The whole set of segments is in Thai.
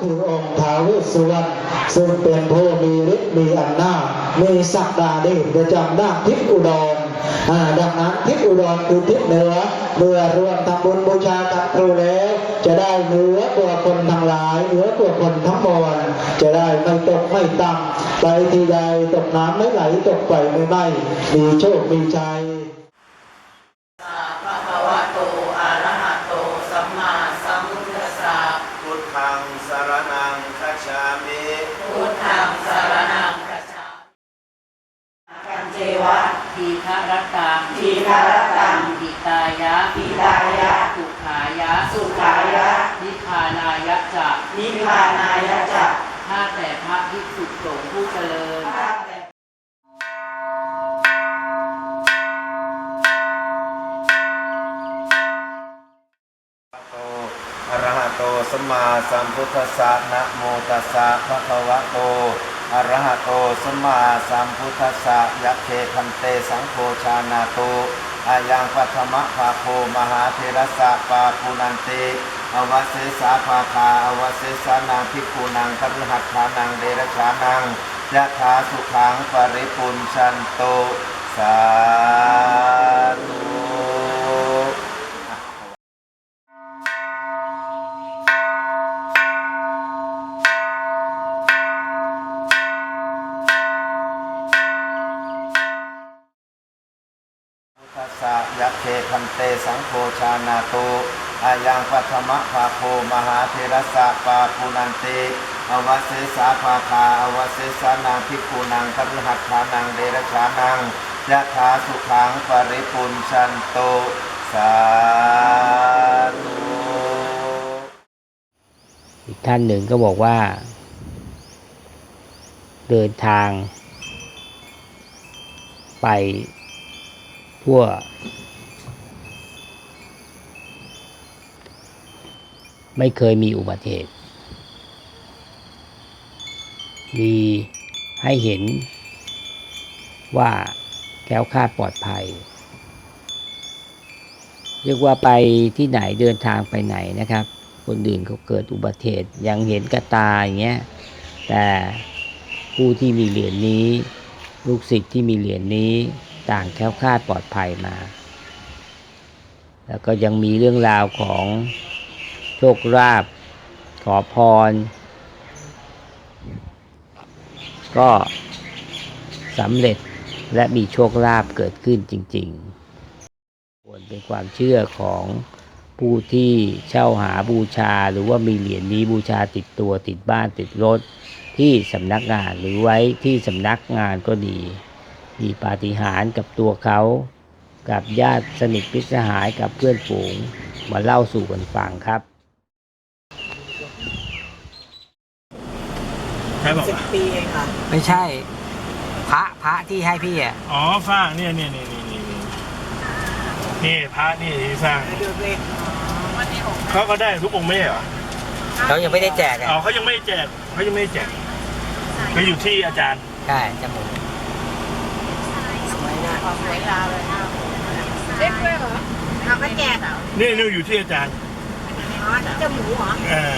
คือองค์ท้าวเวสสุวรรณซึ่งเป็นผู้มีฤทธิ์มีอำนาจมีศักดาเดชประจำด้านทิศอุดรอ่าดังนั้นทิศอุดรคือทิศเหนือเมื่อรวมทำบุญบูชากับครูแล้วจะได้เหนือกว่าคนทั้งหลายเหนือกว่าคนทั้งมวลจะได้ไม่ตกไม่ต่ำไปที่ใดตกน้ำไม่ไหลตกไฟไม่ไหม้มีโชคมีชัย ภะคะวะโตอะระหะโตสัมมาสัมพุทธัสสะ พุทธังสารนังคัจฉามิ พุทธังสารนังกัจฉามิกันเจวะ ทีฆรตังทีฆรตังหิตายะหิตายะ สุขายะ สุขายะ นิพพานายะจะนิพพานายะจะข้าแต่พระภิกษุสงฆ์ผู้เจริญโตอะระหะโตสัมมาสัมพุทธัสสะนะโมตัสสะภะคะวะโต อะระหะโตสัมมาสัมพุทธัสสะยะเทคันเตสังโฆชานาโตอายังปัทมะภาโคมหาเทระสะปาปุนันติอวเสสาภาคาอวเสสานังพิกขุนังคฤหัตถานังเดรชานังยะถาสุขังปริปุญชันโตสาธุ พุทธัสสะยะ เทคันเตสังโฆชานาโตอายังปัทมะภาโคมหาเทระสะปาปุนันติอวเสสาภาคาอวเสสานังพิกขุนังคฤหัตถานังเดรชานังยะถาสุขังปริปุญชันโตสาธุอีกท่านหนึ่งก็บอกว่า เดินทาง ไปทั่ว ไม่เคยมีอุบัติเหตุ มีให้เห็นว่าแคล้วคาดปลอดภัย เรียกว่าไปที่ไหนเดินทางไปไหนนะครับ คนอื่นเขาเกิดอุบัติเหตุยังเห็นกระตาอย่างเงี้ย แต่ผู้ที่มีเหรียญนี้ ลูกศิษย์ที่มีเหรียญนี้ต่างแค้วคาดปลอดภัยมา แล้วก็ยังมีเรื่องราวของ คลาภขอพร ก็สำเร็จและมีโชคลาภเกิดขึ้นจริงๆควรเป็นความเชื่อของผู้ที่เช่าหาบูชาหรือว่ามีเหรียญนี้บูชาติดตัวติดบ้านติดรถ ที่สำนักงานหรือไว้ที่สำนักงานก็ดี มีปาฏิหาริย์กับตัวเขา กับญาติสนิทพิสหายกับเพื่อนฝูงมาเล่าสู่กันฟังครับ ใครบอกสิบว่าปีเองค่ะไม่ใช่ พระพระที่ให้พี่อะอ๋อฝ้าเนี่ยเนี่ยเนี่ยนี่นี่นี่นี่พระนี่ที่สร้างดูสิวันนี้หกเขาก็ได้ทุกองค์ไม่ใช่เหรอเขายังไม่ได้แจกอะอ๋อเขายังไม่ได้แจกเขายังไม่ได้แจกก็อยู่ที่อาจารย์ใช่จมูกสวยนะความสวยงามเลยนะเล็กด้วยเหรอเราก็แจกเหรอนี่นี่อยู่ที่อาจารย์อ๋อนี่จะหมูเหรอเออ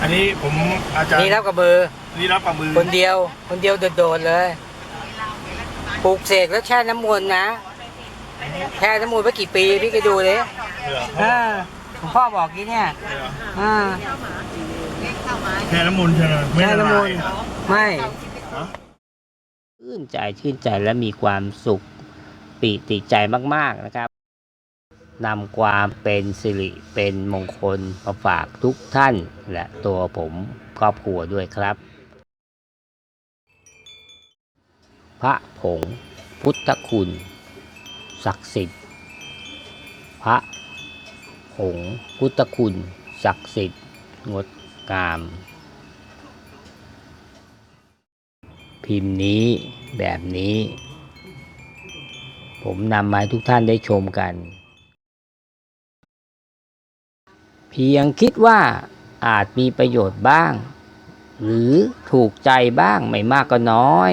อันนี้ผมอาจารย์นี่รับกับมือนี่รับประมือคนเดียว คนเดียวโดดๆเลยปลูกเสกแล้วแช่น้ำมนต์นะแช่น้ำมนต์ไปกี่ปีพี่ก็ดูเลยเหรออ่าหลวงพ่อบอกกี้เนี่ยเหรออ่าแค่น้ำมนต์ใช่ไหมไม่แช่ละน้ำมลายนต์เหรอไม่ฮะชื่นใจชื่นใจและมีความสุขปีติใจมากๆนะครับ นำความเป็นสิริเป็นมงคลมาฝากทุกท่าน และตัวผมครอบครัวด้วยครับ พระผงพุทธคุณ ศักดิ์สิทธิ์ พระผงพุทธคุณ ศักดิ์สิทธิ์ งดงาม พิมพ์นี้แบบนี้ ผมนำมาให้ทุกท่านได้ชมกัน เพียงคิดว่าอาจมีประโยชน์บ้าง หรือถูกใจบ้างไม่มากก็น้อย